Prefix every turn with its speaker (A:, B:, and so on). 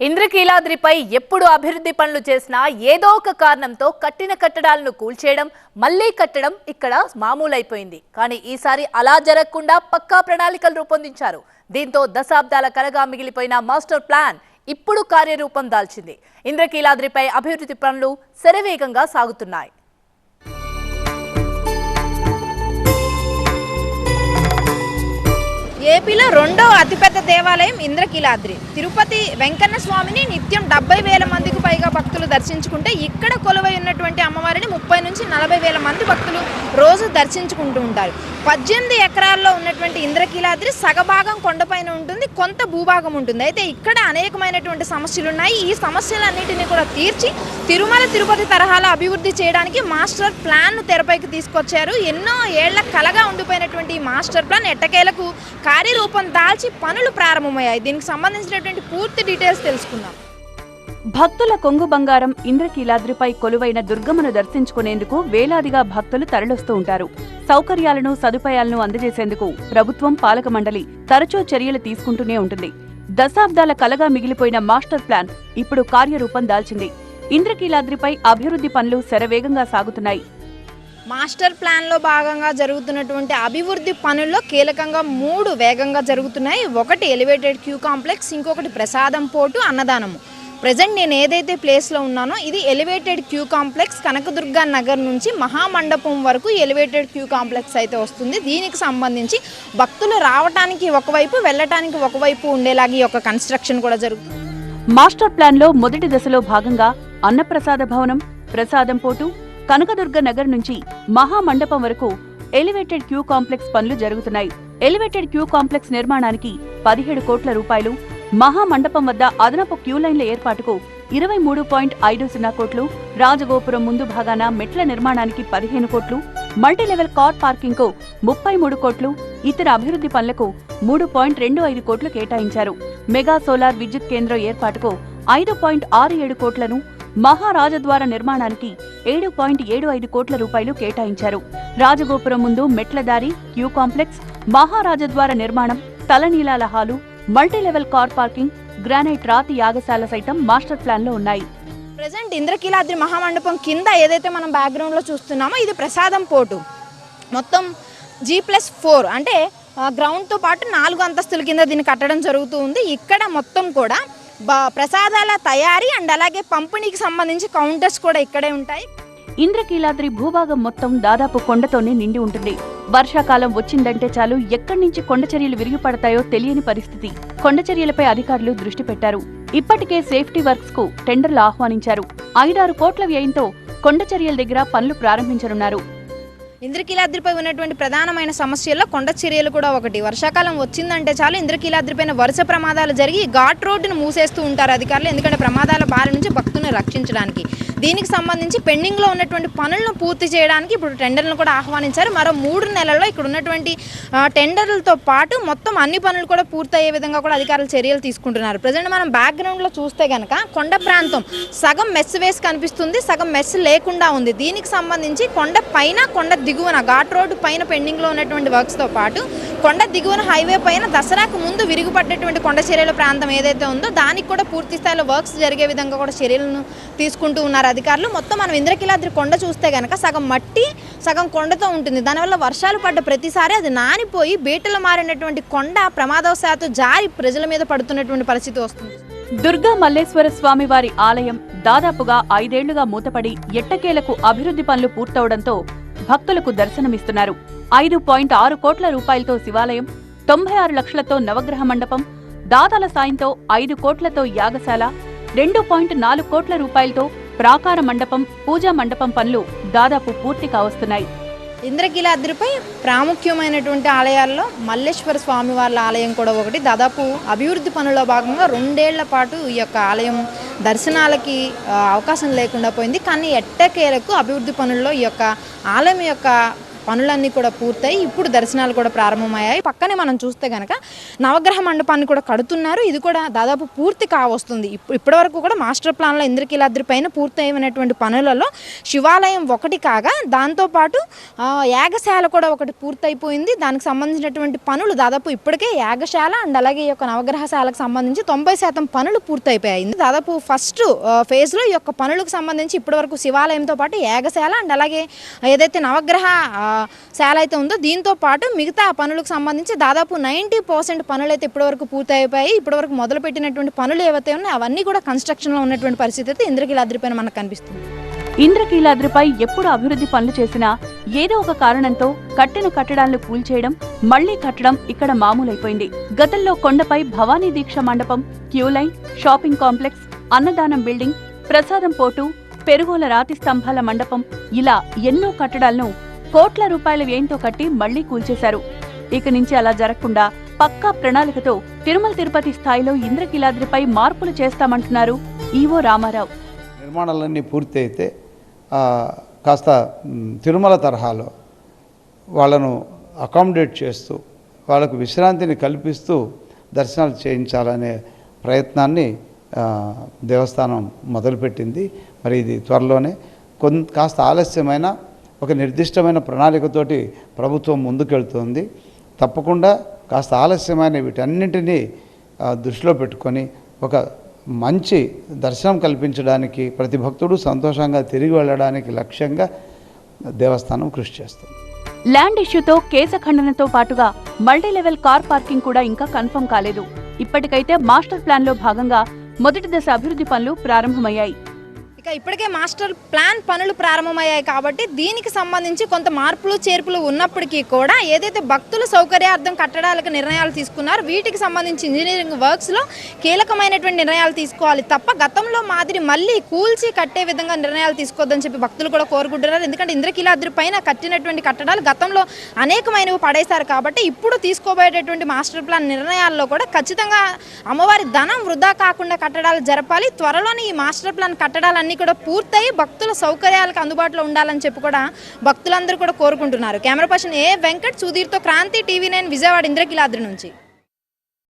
A: ఇంద్రకీలాద్రిపై ఎప్పుడు అభివృద్ధి పనులు చేసినా ఏదో ఒక కారణంతో కట్టిన కట్టడాలను కూల్చేయడం మళ్ళీ కట్టడం ఇక్కడ మామూలైపోయింది. కానీ ఈసారి అలా జరగకుండా పక్కా ప్రణాళికలు రూపొందించారు. దీంతో దశాబ్దాల కలగా మిగిలిపోయిన మాస్టర్ ప్లాన్ ఇప్పుడు కార్యరూపం దాల్చింది. ఇంద్రకీలాద్రిపై అభివృద్ధి పనులు శరవేగంగా సాగుతున్నాయి.
B: ఏపీలో రెండో అతిపెద్ద దేవాలయం ఇంద్రకీలాద్రి. తిరుపతి వెంకన్న స్వామిని నిత్యం డెబ్బై వేల మందికి పైగా భక్తులు దర్శించుకుంటే ఇక్కడ కొలువై ఉన్నటువంటి అమ్మవారిని ముప్పై నుంచి నలభై వేల మంది భక్తులు రోజు దర్శించుకుంటూ ఉంటారు. పద్దెనిమిది ఎకరాల్లో ఉన్నటువంటి ఇంద్రకీలాద్రి సగభాగం కొండపైన ఉంటుంది కొంత భూభాగం ఉంటుంది. అయితే ఇక్కడ అనేకమైనటువంటి సమస్యలు ఉన్నాయి ఈ సమస్యలన్నింటినీ కూడా తీర్చి తిరుమల తిరుపతి తరహాలో అభివృద్ధి చేయడానికి మాస్టర్ ప్లాన్ను తెరపైకి తీసుకొచ్చారు. ఎన్నో ఏళ్ళ కలగా ఉండిపోయినటువంటి మాస్టర్ ప్లాన్ ఎట్టకేలకు కార్యరూపం దాల్చి పనులు ప్రారంభమయ్యాయి. దీనికి సంబంధించినటువంటి పూర్తి డీటెయిల్స్ తెలుసుకుందాం.
C: భక్తుల కొంగు బంగారం ఇంద్రకీలాద్రిపై కొలువైన దుర్గమ్మను దర్శించుకునేందుకు వేలాదిగా భక్తులు తరలిస్తూ ఉంటారు. సౌకర్యాలను సదుపాయాలను అందజేసేందుకు ప్రభుత్వం పాలక మండలి తరచూ చర్యలు తీసుకుంటూనే ఉంటుంది. దశాబ్దాల కలగా మిగిలిపోయిన మాస్టర్ ప్లాన్ ఇప్పుడు కార్యరూపం దాల్చింది. ఇంద్రకీలాద్రిపై అభివృద్ధి పనులు శరవేగంగా సాగుతున్నాయి.
B: మాస్టర్ ప్లాన్లో భాగంగా జరుగుతున్నటువంటి అభివృద్ధి పనుల్లో కీలకంగా మూడు వేగంగా జరుగుతున్నాయి. ఒకటి ఎలివేటెడ్ క్యూ కాంప్లెక్స్ ఇంకొకటి ప్రసాదం పోటు అన్నదానము. ప్రజెంట్ నేను ఏదైతే ప్లేస్లో ఉన్నానో ఇది elevated queue complex Kanakadurga Nagar నుంచి మహామండపం వరకు ఎలివేటెడ్ క్యూ కాంప్లెక్స్ అయితే వస్తుంది. దీనికి సంబంధించి భక్తులు రావటానికి ఒకవైపు వెళ్ళటానికి ఒకవైపు ఉండేలాగా ఈ యొక్క కన్స్ట్రక్షన్ కూడా జరుగుతుంది.
C: మాస్టర్ ప్లాన్లో మొదటి దశలో భాగంగా అన్నప్రసాద భవనం ప్రసాదం పోటు కనకదుర్గ నగర్ నుంచి మహామండపం వరకు ఎలివేటెడ్ క్యూ కాంప్లెక్స్ పనులు జరుగుతున్నాయి. ఎలివేటెడ్ క్యూ కాంప్లెక్స్ నిర్మాణానికి పదిహేడు కోట్ల రూపాయలు మహామండపం వద్ద అదనపు క్యూ లైన్ల ఏర్పాటుకు ఇరవై మూడు పాయింట్ ఐదు సున్నా కోట్లు రాజగోపురం ముందు భాగాన మెట్ల నిర్మాణానికి పదిహేను కోట్లు మల్టీలెవెల్ కార్ పార్కింగ్కు ముప్పై మూడు కోట్లు ఇతర అభివృద్ధి పనులకు మూడు పాయింట్ రెండు ఐదు కోట్లు కేటాయించారు. మెగా సోలార్ విద్యుత్ కేంద్రం ఏర్పాటుకు ఐదు పాయింట్ ఆరు ఏడు కోట్లను మహారాజద్వార నిర్మాణానికి ఏడు పాయింట్ ఏడు ఐదు కోట్ల రూపాయలు కేటాయించారు. రాజగోపురం ముందు మెట్లదారి క్యూ కాంప్లెక్స్ మహారాజద్వార నిర్మాణం తలనీలాల hall multilevel car parking granite రాతి యాగశాల సైతం మాస్టర్ ప్లాన్లో ఉన్నాయి.
B: ప్రజెంట్ ఇంద్రకీలాద్రి మహామండపం కింద ఏదైతే మనం బ్యాక్గ్రౌండ్లో చూస్తున్నామో ఇది ప్రసాదం పోటు మొత్తం జీ ప్లస్ ఫోర్ అంటే గ్రౌండ్తో పాటు నాలుగు అంతస్తుల కింద దీన్ని కట్టడం జరుగుతూ ఉంది. ఇక్కడ మొత్తం కూడా ప్రసాదాల తయారీ అండ్ అలాగే పంపిణీకి సంబంధించి కౌంటర్స్ కూడా ఇక్కడే ఉంటాయి.
C: ఇంద్రకీలాద్రి భూభాగం మొత్తం దాదాపు కొండతోనే నిండి ఉంటుంది. వర్షాకాలం వచ్చిందంటే చాలు ఎక్కడి నుంచి కొండచర్యలు విరిగిపడతాయో తెలియని పరిస్థితి. కొండచర్యలపై అధికారులు దృష్టి పెట్టారు. ఇప్పటికే సేఫ్టీ వర్క్స్కు టెండర్లు ఆహ్వానించారు. ఐదారు కోట్ల వ్యయంతో కొండచర్యల దగ్గర పనులు ప్రారంభించనున్నారు.
B: ఇంద్రకీలాద్రిపై ఉన్నటువంటి ప్రధానమైన సమస్యల్లో కొండ చర్యలు కూడా ఒకటి. వర్షాకాలం వచ్చిందంటే చాలు ఇంద్రకీలాద్రిపైన వరుస ప్రమాదాలు జరిగి ఘాట్ రోడ్డును మూసేస్తూ ఉంటారు అధికారులు ఎందుకంటే ప్రమాదాల బారి నుంచి భక్తులను రక్షించడానికి. దీనికి సంబంధించి పెండింగ్లో ఉన్నటువంటి పనులను పూర్తి చేయడానికి ఇప్పుడు టెండర్లను కూడా ఆహ్వానించారు. మరో మూడు నెలల్లో ఇక్కడ ఉన్నటువంటి టెండర్లతో పాటు మొత్తం అన్ని పనులు కూడా పూర్తయ్యే విధంగా కూడా అధికారులు చర్యలు తీసుకుంటున్నారు. ప్రజెంట్ మనం బ్యాక్గ్రౌండ్లో చూస్తే కనుక కొండ ప్రాంతం సగం మెస్ వేసి కనిపిస్తుంది సగం మెస్ లేకుండా ఉంది. దీనికి సంబంధించి కొండ పైన కొండ దిగువన ఘాట్ రోడ్డు పైన పెండింగ్లో ఉన్నటువంటి వర్క్స్తో పాటు కొండ దిగువన హైవే పైన దసరాకు ముందు విరుగుపడ్డటువంటి కొండ చర్యల ప్రాంతం ఏదైతే ఉందో దానికి కూడా పూర్తి స్థాయిలో వర్క్స్ జరిగే విధంగా కూడా చర్యలను తీసుకుంటూ ఉన్నారు అధికారులు. మొత్తం మనం ఇంద్రకీలాద్రి కొండ చూస్తే కనుక సగం మట్టి సగం కొండతో ఉంటుంది. దానివల్ల వర్షాలు పడ్డ ప్రతిసారి అది నానిపోయి బీటలు మారినటువంటి కొండ ప్రమాదవశాత్తు జారి ప్రజల మీద పడుతున్నటువంటి పరిస్థితి వస్తుంది.
C: దుర్గా మల్లేశ్వర స్వామి వారి ఆలయం దాదాపుగా ఐదేళ్ళుగా మూతపడి ఎట్టకేలకు అభివృద్ధి పనులు పూర్తవడంతో భక్తులకు దర్శనమిస్తున్నారు. ఐదు పాయింట్ ఆరు కోట్ల రూపాయలతో శివాలయం తొంభై ఆరు లక్షలతో నవగ్రహ మండపం దాతల సాయంతో ఐదు కోట్లతో యాగశాల రెండు పాయింట్ నాలుగు కోట్ల రూపాయలతో ప్రాకార మండపం పూజా మండపం పనులు దాదాపు పూర్తి కావస్తున్నాయి.
B: ఇంద్రకీలాద్రిపై ప్రాముఖ్యమైనటువంటి ఆలయాల్లో మల్లేశ్వర స్వామి వాళ్ళ ఆలయం కూడా ఒకటి. దాదాపు అభివృద్ధి పనుల్లో భాగంగా రెండేళ్ళ పాటు ఈ యొక్క ఆలయం దర్శనాలకి అవకాశం లేకుండా పోయింది. కానీ ఎట్టకేలకు అభివృద్ధి పనుల్లో ఈ యొక్క ఆలయం యొక్క పనులన్నీ కూడా పూర్తయి ఇప్పుడు దర్శనాలు కూడా ప్రారంభమయ్యాయి. పక్కనే మనం చూస్తే కనుక నవగ్రహ మండపాన్ని కూడా కడుతున్నారు. ఇది కూడా దాదాపు పూర్తి కావస్తుంది. ఇప్పుడు ఇప్పటివరకు కూడా మాస్టర్ ప్లాన్లో ఇంద్రకీలాద్రి పైన పూర్తయినటువంటి పనులలో శివాలయం ఒకటి కాగా దాంతోపాటు యాగశాల కూడా ఒకటి పూర్తయిపోయింది. దానికి సంబంధించినటువంటి పనులు దాదాపు ఇప్పటికే యాగశాల అండ్ అలాగే ఈ యొక్క నవగ్రహశాలకు సంబంధించి తొంభై శాతం పనులు పూర్తయిపోయాయి. దాదాపు ఫస్ట్ ఫేజ్లో ఈ యొక్క పనులకు సంబంధించి ఇప్పటివరకు శివాలయంతో పాటు యాగశాల అండ్ అలాగే ఏదైతే నవగ్రహ శాల అయితే ఉందో దీంతో పాటు మిగతా పనులకు సంబంధించి దాదాపు నైంటీ పర్సెంట్ పనులు అయితే ఇప్పటివరకు పూర్తయిపోయాయి. ఇప్పటివరకు మొదలుపెట్టినటువంటి పనులు ఏవైతే ఉన్నాయో అవన్నీ కూడా కన్స్ట్రక్షన్లో ఉన్నటువంటి పరిస్థితి అయితే ఇంద్రకీలాద్రిపైన మనకు కనిపిస్తుంది.
C: ఇంద్రకీలాద్రిపై ఎప్పుడు అభివృద్ధి పనులు చేసినా ఏదో ఒక కారణంతో కట్టిన కట్టడాలను కూల్చేయడం మళ్ళీ కట్టడం ఇక్కడ మామూలైపోయింది. గతంలో కొండపై భవానీ దీక్ష మండపం క్యూ లైన్ షాపింగ్ కాంప్లెక్స్ అన్నదానం బిల్డింగ్ ప్రసాదం పోటు పెరుగోల రాతి స్తంభాల మండపం ఇలా ఎన్నో కట్టడాలను కోట్ల రూపాయల వ్యయంతో కట్టి మళ్ళీ కూల్చేశారు. ఇక నుంచి అలా జరగకుండా పక్కా ప్రణాళికతో తిరుమల తిరుపతి స్థాయిలో ఇంద్రకీలాద్రిపై మార్పులు చేస్తామంటున్నారు ఈవో రామారావు.
D: నిర్మాణాలన్నీ పూర్తి అయితే కాస్త తిరుమల తరహాలో వాళ్ళను అకామిడేట్ చేస్తూ వాళ్ళకు విశ్రాంతిని కల్పిస్తూ దర్శనాలు చేయించాలనే ప్రయత్నాన్ని దేవస్థానం మొదలుపెట్టింది. మరి ఇది త్వరలోనే. కొంత కాస్త ఆలస్యమైన ఒక నిర్దిష్టమైన ప్రణాళికతోటి ప్రభుత్వం ముందుకెళ్తుంది. తప్పకుండా కాస్త ఆలస్యమైన వీటన్నింటినీ దృష్టిలో పెట్టుకొని ఒక మంచి దర్శనం కల్పించడానికి ప్రతి భక్తుడు సంతోషంగా తిరిగి వెళ్ళడానికి లక్ష్యంగా దేవస్థానం కృషి చేస్తుంది.
C: ల్యాండ్ ఇష్యూతో కేసు ఖండనతో పాటుగా మల్టీ లెవెల్ కార్ పార్కింగ్ కూడా ఇంకా కన్ఫర్మ్ కాలేదు. ఇప్పటికైతే మాస్టర్ ప్లాన్లో భాగంగా మొదటి దశ అభివృద్ధి పనులు ప్రారంభమయ్యాయి.
B: ఇక ఇప్పటికే మాస్టర్ ప్లాన్ పనులు ప్రారంభమయ్యాయి కాబట్టి దీనికి సంబంధించి కొంత మార్పులు చేర్పులు ఉన్నప్పటికీ కూడా ఏదైతే భక్తుల సౌకర్యార్థం కట్టడాలకు నిర్ణయాలు తీసుకున్నారు వీటికి సంబంధించి ఇంజనీరింగ్ వర్క్స్లో కీలకమైనటువంటి నిర్ణయాలు తీసుకోవాలి తప్ప గతంలో మాదిరి మళ్ళీ కూల్చి కట్టే విధంగా నిర్ణయాలు తీసుకోవద్దని చెప్పి భక్తులు కూడా కోరుకుంటున్నారు. ఎందుకంటే ఇంద్రకీలాద్రి పైన కట్టినటువంటి కట్టడాలు గతంలో అనేకమైనవి పడేశారు కాబట్టి ఇప్పుడు తీసుకోబోయేటటువంటి మాస్టర్ ప్లాన్ నిర్ణయాల్లో కూడా ఖచ్చితంగా అమ్మవారి ధనం వృధా కాకుండా కట్టడాలు జరపాలి. త్వరలోనే ఈ మాస్టర్ ప్లాన్ కట్టడాలన్నీ కూడా పూర్తయి భక్తుల సౌకర్యాలకు అందుబాటులో ఉండాలని చెప్పి కూడా భక్తులందరూ కూడా కోరుకుంటున్నారు. కెమెరా పర్సన్ ఏ వెంకట్ సుధీర్తో క్రాంతి టీవీ నైన్ విజయవాడ ఇంద్రకిలాద్రి నుంచి.